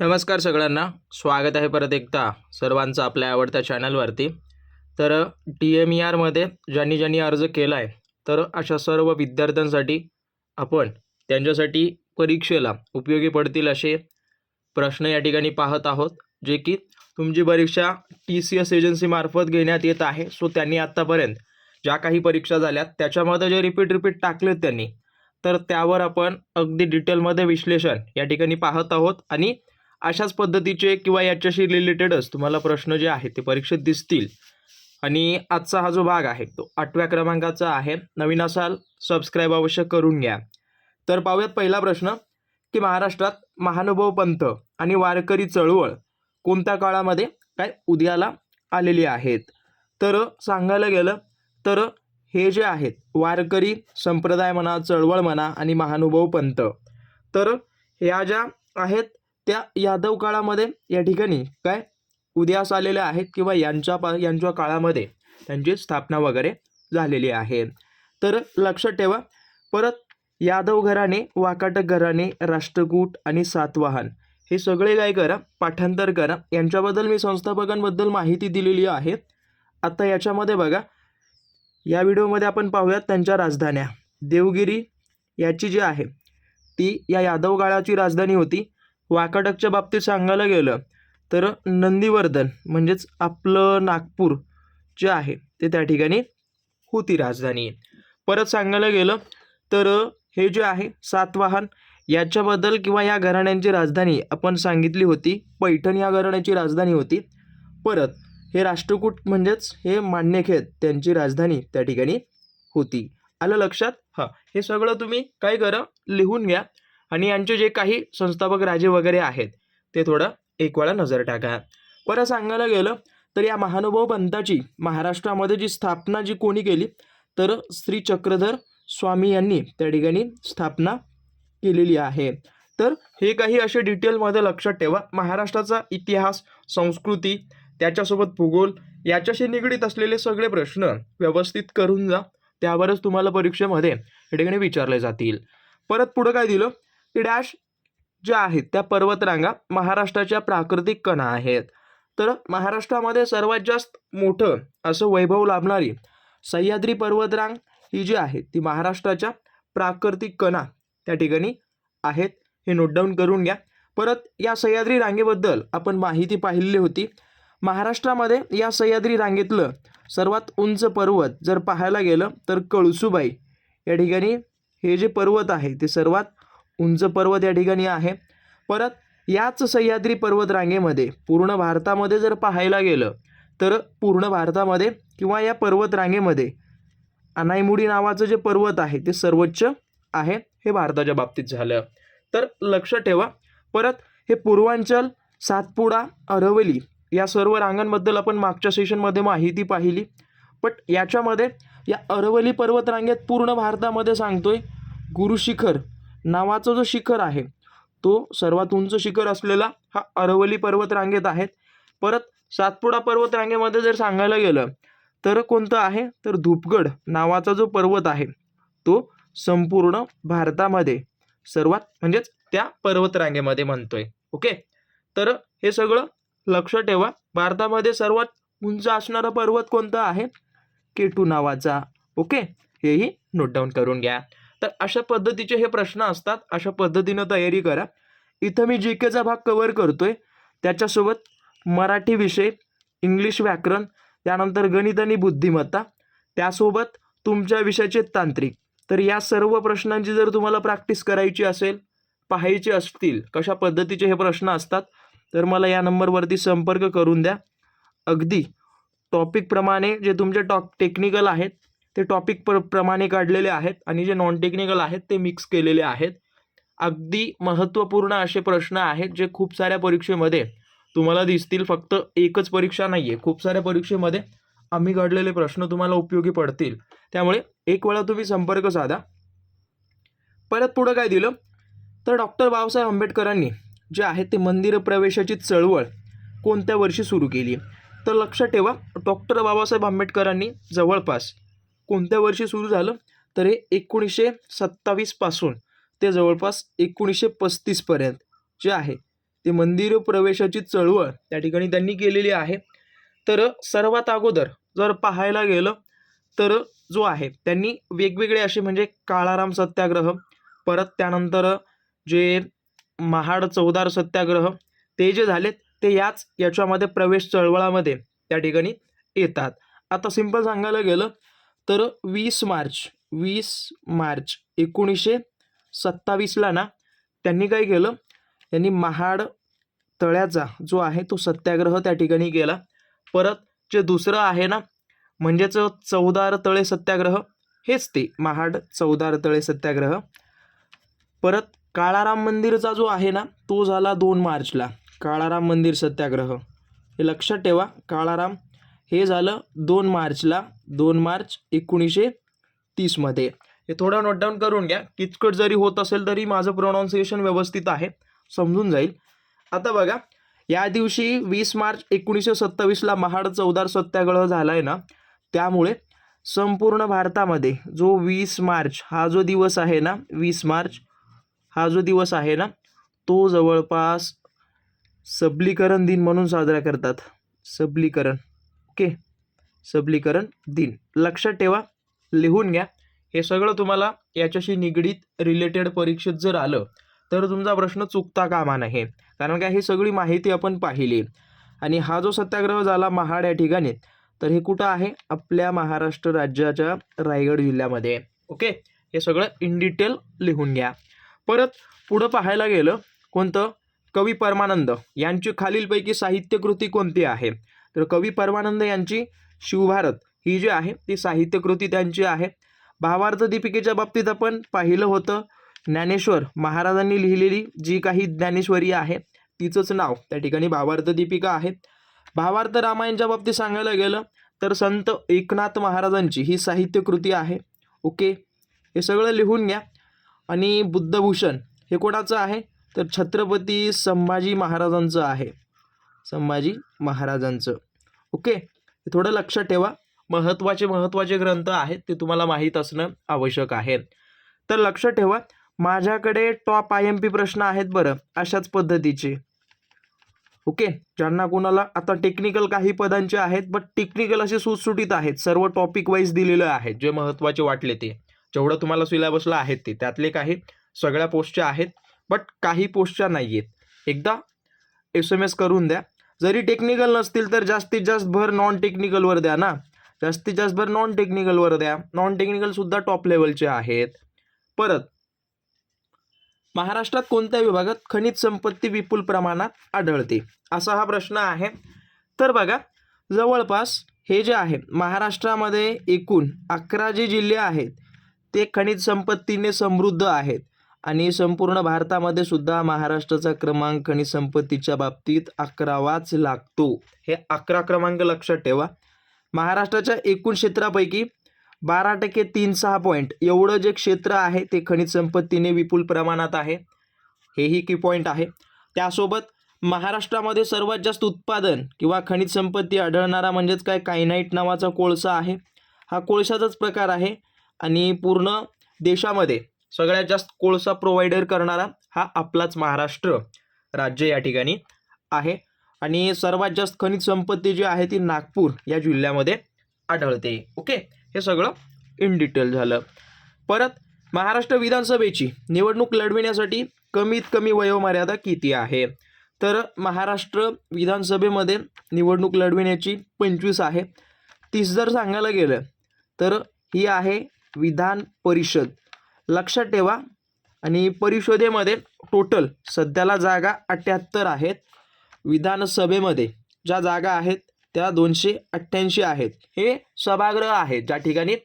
नमस्कार सगळ्यांना. स्वागत आहे परत एकदा सर्वांचं आपल्या आवडत्या चॅनलवरती. तर टी एम ई आरमध्ये ज्यांनी ज्यांनी अर्ज केला आहे तर अशा सर्व विद्यार्थ्यांसाठी आपण त्यांच्यासाठी परीक्षेला उपयोगी पडतील असे प्रश्न या ठिकाणी पाहत आहोत जे की तुमची परीक्षा टी सी एस एजन्सीमार्फत घेण्यात येत आहे. सो त्यांनी आत्तापर्यंत ज्या काही परीक्षा झाल्यात त्याच्यामध्ये जे रिपीट रिपीट टाकलेत त्यांनी तर त्यावर आपण अगदी डिटेलमध्ये विश्लेषण या ठिकाणी पाहत आहोत. आणि अशाच पद्धतीचे किंवा याच्याशी रिलेटेडच तुम्हाला प्रश्न जे आहेत ते परीक्षेत दिसतील. आणि आजचा हा जो भाग आहे तो आठव्या क्रमांकाचा आहे. नवीन असाल सबस्क्राईब अवश्य करून घ्या. तर पाहूयात पहिला प्रश्न की महाराष्ट्रात महानुभव पंथ आणि वारकरी चळवळ कोणत्या काळामध्ये काय उदयाला आलेली आहेत? तर सांगायला गेलं तर हे जे आहेत वारकरी संप्रदाय म्हणा चळवळ म्हणा आणि महानुभव पंथ. तर ह्या ज्या आहेत त्या यादव काळामध्ये या ठिकाणी काय उदयास आलेल्या आहेत किंवा यांच्या पा यांच्या काळामध्ये त्यांची स्थापना वगैरे झालेली आहे. तर लक्षात ठेवा परत यादव घराणे वाकाटक घराणे राष्ट्रकूट आणि सातवाहन हे सगळे काय करा पाठांतर करा. यांच्याबद्दल मी संस्थापकांबद्दल माहिती दिलेली आहे. आता याच्यामध्ये बघा या व्हिडिओमध्ये आपण पाहूयात त्यांच्या राजधान्या देवगिरी याची जी आहे ती या यादव काळाची राजधानी होती. वाकाटकच्या बाबतीत सांगायला गेलं तर नंदीवर्धन म्हणजेच आपलं नागपूर जे आहे ते त्या ठिकाणी होती राजधानी. परत सांगायला गेलं तर हे जे आहे सातवाहन याच्याबद्दल किंवा या घराण्यांची राजधानी आपण सांगितली होती पैठण या घराण्याची राजधानी होती. परत हे राष्ट्रकूट म्हणजेच हे मान्यखेत त्यांची राजधानी त्या ठिकाणी होती. आलं लक्षात? हां. हे सगळं तुम्ही काय करा लिहून घ्या. आणि यांचे जे काही संस्थापक राजे वगैरे आहेत ते थोडं एक वेळा नजर टाका. परत सांगायला गेलं तर या महानुभाव पंथाची महाराष्ट्रामध्ये जी स्थापना जी कोणी केली तर श्री चक्रधर स्वामी यांनी त्या ठिकाणी स्थापना केलेली आहे. तर हे काही असे डिटेलमध्ये लक्षात ठेवा. महाराष्ट्राचा इतिहास संस्कृती त्याच्यासोबत भूगोल याच्याशी निगडीत असलेले सगळे प्रश्न व्यवस्थित करून जा. त्यावरच तुम्हाला परीक्षेमध्ये या ठिकाणी विचारले जातील. परत पुढं काय दिलं? डॅश ज्या आहेत त्या पर्वतरांगा महाराष्ट्राच्या प्राकृतिक कणा आहेत. तर महाराष्ट्रामध्ये सर्वात जास्त मोठं असं वैभव लाभणारी सह्याद्री पर्वतरांग ही जी आहे ती महाराष्ट्राच्या प्राकृतिक कणा त्या ठिकाणी आहेत. हे नोट डाऊन करून घ्या. परत या सह्याद्री रांगेबद्दल आपण माहिती पाहिलेली होती. महाराष्ट्रामध्ये या सह्याद्री रांगेतलं सर्वात उंच पर्वत जर पाहायला गेलं तर कळसुबाई या ठिकाणी हे जे पर्वत आहे ते सर्वात उंच पर्वत या ठिकाणी आहे. परत याच सह्याद्री पर्वत रांगेमध्ये पूर्ण भारतामध्ये जर पाहायला गेलं तर पूर्ण भारतामध्ये किंवा या पर्वत रांगेमध्ये अनाईमुडी नावाचं जे पर्वत आहे ते सर्वोच्च आहे हे भारताच्या बाबतीत झालं. तर लक्ष ठेवा परत हे पूर्वांचल सातपुडा अरवली या सर्व रांगांबद्दल आपण मागच्या सेशनमध्ये माहिती पाहिली. बट याच्यामध्ये या अरवली पर्वतरांगेत पूर्ण भारतामध्ये सांगतोय गुरुशिखर नावाचा जो शिखर आहे तो सर्वात उंच शिखर असलेला हा अरवली पर्वतरांगेत आहेत परत सातपुडा पर्वतरांगेमध्ये जर सांगायला गेलं तर कोणतं आहे? तर धूपगड नावाचा जो पर्वत आहे तो संपूर्ण भारतामध्ये सर्वात म्हणजेच त्या पर्वतरांगेमध्ये म्हणतोय. ओके? तर हे सगळं लक्ष ठेवा. भारतामध्ये सर्वात उंच असणारा पर्वत कोणता आहे? केटू नावाचा. ओके? हेही नोट डाऊन करून घ्या. तर अशा पद्धतीचे हे प्रश्न असतात. अशा पद्धतीनं तयारी करा. इथं मी जी केचा भाग कवर करतोय. त्याच्यासोबत मराठी विषय इंग्लिश व्याकरण त्यानंतर गणित आणि बुद्धिमत्ता त्यासोबत तुमच्या विषयाचे तांत्रिक. तर या सर्व प्रश्नांची जर तुम्हाला प्रॅक्टिस करायची असेल पाहायची असतील कशा पद्धतीचे हे प्रश्न असतात तर मला या नंबरवरती संपर्क करून द्या. अगदी टॉपिकप्रमाणे जे तुमचे टॉप टेक्निकल आहेत ते टॉपिक प्र प्रमाणे काढलेले आहेत आणि जे नॉन टेक्निकल आहेत ते मिक्स केलेले आहेत. अगदी महत्त्वपूर्ण असे प्रश्न आहेत जे खूप साऱ्या परीक्षेमध्ये तुम्हाला दिसतील. फक्त एकच परीक्षा नाही आहे खूप साऱ्या परीक्षेमध्ये आम्ही काढलेले प्रश्न तुम्हाला उपयोगी पडतील. त्यामुळे एक वेळा तुम्ही संपर्क साधा. परत पुढं काय दिलं? तर डॉक्टर बाबासाहेब आंबेडकरांनी जे आहे ते मंदिर प्रवेशाची चळवळ कोणत्या वर्षी सुरू केली? तर लक्षात ठेवा डॉक्टर बाबासाहेब आंबेडकरांनी जवळपास कोणत्या वर्षी सुरू झालं? तर हे एकोणीसशे सत्तावीसपासून ते जवळपास एकोणीसशे पस्तीसपर्यंत जे आहे ते मंदिर प्रवेशाची चळवळ त्या ठिकाणी त्यांनी केलेली आहे. तर सर्वात अगोदर जर पाहायला गेलं तर जो आहे त्यांनी वेगवेगळे असे म्हणजे काळाराम सत्याग्रह परत त्यानंतर जे महाड चौदार सत्याग्रह ते जे झालेत ते याच याच्यामध्ये प्रवेश चळवळामध्ये त्या ठिकाणी येतात. आता सिंपल सांगायला गेलं तर वीस मार्च वीस मार्च एकोणीसशे सत्तावीसला ना त्यांनी काय केलं? त्यांनी महाड तळ्याचा जो आहे तो सत्याग्रह त्या ठिकाणी केला. परत जे दुसरं आहे ना म्हणजेच चौदार तळे सत्याग्रह हेच ते महाड चौदार तळे सत्याग्रह. परत काळाराम मंदिरचा जो आहे ना तो झाला दोन मार्चला काळाराम मंदिर सत्याग्रह. हे लक्षात ठेवा काळाराम हे झालं दोन मार्चला दोन मार्च एकोणीसशे तीसमध्ये हे थोडं नोटडाऊन करून घ्या. किचकट जरी होत असेल तरी माझं प्रोनाऊन्सिएशन व्यवस्थित आहे. समजून जाईल. आता बघा या दिवशी वीस मार्च एकोणीसशे सत्तावीसला महाड चौदार सत्याग्रह झाला आहे ना त्यामुळे संपूर्ण भारतामध्ये जो वीस मार्च हा जो दिवस आहे ना वीस मार्च हा जो दिवस आहे ना तो जवळपास सबलीकरण दिन म्हणून साजरा करतात. सबलीकरण. ओके. सबलीकरण दिन. लक्षात ठेवा लिहून घ्या. हे सगळं तुम्हाला याच्याशी निगडीत रिलेटेड परीक्षेत जर आलं तर तुमचा प्रश्न चुकता कामा नाही कारण का ही सगळी माहिती आपण पाहिली. आणि हा जो सत्याग्रह झाला महाड या ठिकाणी तर हे कुठं आहे? आपल्या महाराष्ट्र राज्याच्या रायगड जिल्ह्यामध्ये. ओके? हे सगळं इन डिटेल लिहून घ्या. परत पुढं पाहायला गेलं कोणतं? कवी परमानंद. यांची खालीलपैकी साहित्यकृती कोणती आहे? तर कवी परमानंद यांची शिवभारत ही जी आहे ती साहित्यकृती त्यांची आहे. भावार्थ दीपिकेच्या बाबतीत आपण पाहिलं होतं ज्ञानेश्वर महाराजांनी लिहिलेली जी काही ज्ञानेश्वरी आहे तिचंच नाव त्या ठिकाणी भावार्थ दीपिका आहे. भावार्थ रामायणच्या बाबतीत सांगायला गेलं तर संत एकनाथ महाराजांची ही साहित्यकृती आहे. ओके हे सगळं लिहून घ्या. आणि बुद्धभूषण हे कोणाचं आहे? तर छत्रपती संभाजी महाराजांचं आहे. संभाजी महाराजांचं. ओके? हे थोडं लक्षात ठेवा. महत्त्वाचे महत्त्वाचे ग्रंथ आहेत ते तुम्हाला माहीत असणं आवश्यक आहे. तर लक्षात ठेवा. माझ्याकडे टॉप आय एम पी प्रश्न आहेत बरं अशाच पद्धतीचे. ओके? ज्यांना कोणाला आता टेक्निकल काही पदांचे आहेत बट टेक्निकल असे सुटसुटीत आहेत. सर्व टॉपिक वाईज दिलेलं आहे जे महत्त्वाचे वाटले ते. जेवढं तुम्हाला सिलेबसला आहेत ते. त्यातले काही सगळ्या पोस्टच्या आहेत बट काही पोस्टच्या नाही आहेत एकदा एस एम एस करून द्या. जरी टेक्निकल नसतील तर जास्तीत जास्त भर नॉन टेक्निकलवर द्या ना. जास्तीत जास्त भर नॉन टेक्निकलवर द्या. नॉन टेक्निकलसुद्धा टॉप लेवलचे आहेत. परत महाराष्ट्रात कोणत्या विभागात खनिज संपत्ती विपुल प्रमाणात आढळते? असा हा प्रश्न आहे. तर बघा जवळपास हे जे आहे महाराष्ट्रामध्ये एकूण अकरा जे जिल्हे आहेत ते खनिज संपत्तीने समृद्ध आहेत. आणि संपूर्ण भारतामध्ये सुद्धा महाराष्ट्राचा क्रमांक खनिज संपत्तीच्या बाबतीत अकरावाच लागतो. हे अकरा क्रमांक लक्षात ठेवा. महाराष्ट्राच्या एकूण क्षेत्रापैकी बारा टक्के तीन सहा पॉईंट एवढं जे क्षेत्र आहे ते खनिज संपत्तीने विपुल प्रमाणात आहे. हेही की पॉईंट आहे. त्यासोबत महाराष्ट्रामध्ये सर्वात जास्त उत्पादन किंवा खनिज संपत्ती आढळणारा म्हणजेच काय? कायनाईट नावाचा कोळसा आहे. हा कोळशाचाच प्रकार आहे. आणि पूर्ण देशामध्ये सगळ्यात जास्त कोळसा प्रोव्हाइडर करणारा हा आपलाच महाराष्ट्र राज्य या ठिकाणी आहे. आणि सर्वात जास्त खनिज संपत्ती जी आहे ती नागपूर या जिल्ह्यामध्ये आढळते. ओके? हे सगळं इन डिटेल झालं. परत महाराष्ट्र विधानसभेची निवडणूक लढविण्यासाठी कमीत कमी वयोमर्यादा किती आहे? तर महाराष्ट्र विधानसभेमध्ये निवडणूक लढविण्याची पंचवीस आहे. तीस जर सांगायला गेलं तर ही आहे विधान परिषद. लक्षात ठेवा. आणि परिषदेमध्ये टोटल सध्याला जागा अठ्ठ्याहत्तर आहेत. विधानसभेमध्ये ज्या जागा आहेत त्या दोनशे अठ्ठ्याऐंशी आहेत. हे सभागृह आहेत. ज्या ठिकाणी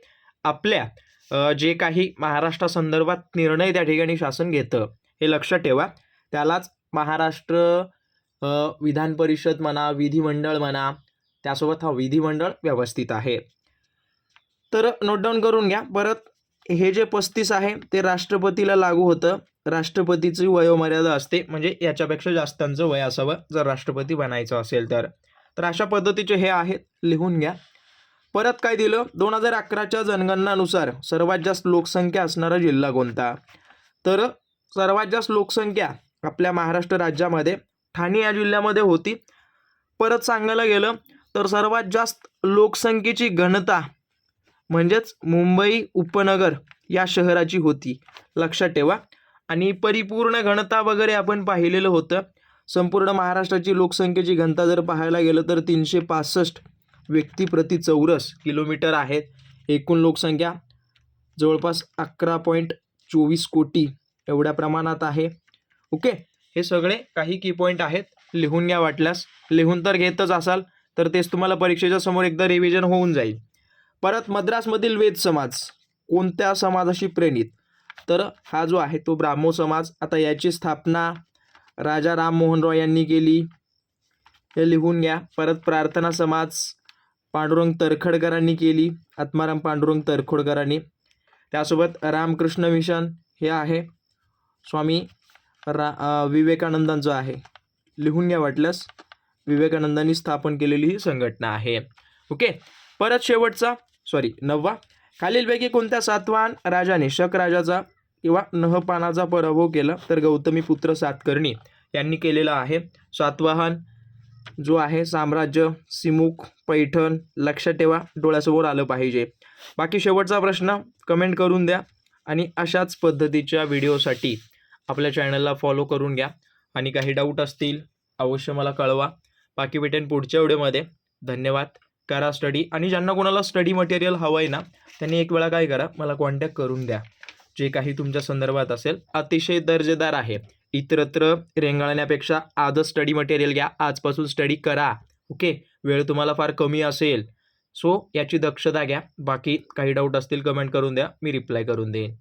आपल्या जे काही महाराष्ट्रासंदर्भात निर्णय त्या ठिकाणी शासन घेतं हे लक्षात ठेवा. त्यालाच महाराष्ट्र विधान परिषद म्हणा विधिमंडळ म्हणा त्यासोबत हा विधिमंडळ व्यवस्थित आहे. तर नोट डाऊन करून घ्या. परत हे जे पस्तीस आहे ते राष्ट्रपतीला लागू होतं. राष्ट्रपतीची वयोमर्यादा असते म्हणजे याच्यापेक्षा जास्तांचं वय असावं जर राष्ट्रपती बनायचं असेल तर. तर अशा पद्धतीचे हे आहेत लिहून घ्या. परत काय दिलं? दोन हजार अकराच्या जनगणनानुसार सर्वात जास्त लोकसंख्या असणारा जिल्हा कोणता? तर सर्वात जास्त लोकसंख्या आपल्या महाराष्ट्र राज्यामध्ये ठाणे या जिल्ह्यामध्ये होती. परत सांगायला गेलं तर सर्वात जास्त लोकसंख्येची घनता म्हणजेच मुंबई उपनगर या शहराची होती. लक्षात ठेवा. आणि परिपूर्ण घनता वगैरे आपण पाहिलेलं होतं. संपूर्ण महाराष्ट्राची लोकसंख्येची घनता जर पाहायला गेलं तर तीनशे पासष्ट व्यक्ती प्रति चौरस किलोमीटर आहेत. एकूण लोकसंख्या जवळपास अकरा पॉईंट चोवीस कोटी एवढ्या प्रमाणात आहे. ओके? हे सगळे काही की पॉईंट आहेत. लिहून घ्या वाटल्यास. लिहून तर घेतच असाल तर तेच तुम्हाला परीक्षेच्या समोर एकदा रिव्हिजन होऊन जाईल. परत मद्रासमधील वेद समाज कोणत्या समाजाशी प्रेरित? तर हा जो आहे तो ब्राह्मो समाज. आता याची स्थापना राजा राममोहन रॉय यांनी केली. हे लिहून घ्या. परत प्रार्थना समाज पांडुरंग तरखडकरांनी केली. आत्माराम पांडुरंग तरखोडकरांनी त्यासोबत रामकृष्ण मिशन हे आहे. स्वामी रा विवेकानंदांचं आहे. लिहून घ्या वाटल्यास विवेकानंदांनी स्थापन केलेली ही संघटना आहे. ओके. परत शेवटचा. सॉरी नववा. खालीलपैकी कोणत्या सातवाहन राजाने शक राजाचा किंवा नहपानाचा पराभव केला? तर गौतमी पुत्र सातकर्णी यांनी केलेला आहे. सातवाहन जो आहे साम्राज्य सिमुख पैठण लक्षात ठेवा डोळ्यासमोर आलं पाहिजे. बाकी शेवटचा प्रश्न कमेंट करून द्या आणि अशाच पद्धतीच्या व्हिडिओसाठी आपल्या चॅनलला फॉलो करून घ्या. आणि काही डाऊट असतील अवश्य मला कळवा. बाकी भेटेन पुढच्या व्हिडिओमध्ये धन्यवाद. करा स्टडी आणि ज्यांना कोणाला स्टडी मटेरियल हवं आहे ना त्यांनी एक वेळा काय करा मला कॉन्टॅक्ट करून द्या. जे काही तुमच्या संदर्भात असेल. अतिशय दर्जेदार आहे. इतरत्र रेंगाळण्यापेक्षा आजच स्टडी मटेरियल घ्या. आजपासून स्टडी करा. ओके वेळ तुम्हाला फार कमी असेल. सो याची दक्षता घ्या. बाकी काही डाऊट असतील कमेंट करून द्या. मी रिप्लाय करून देईन.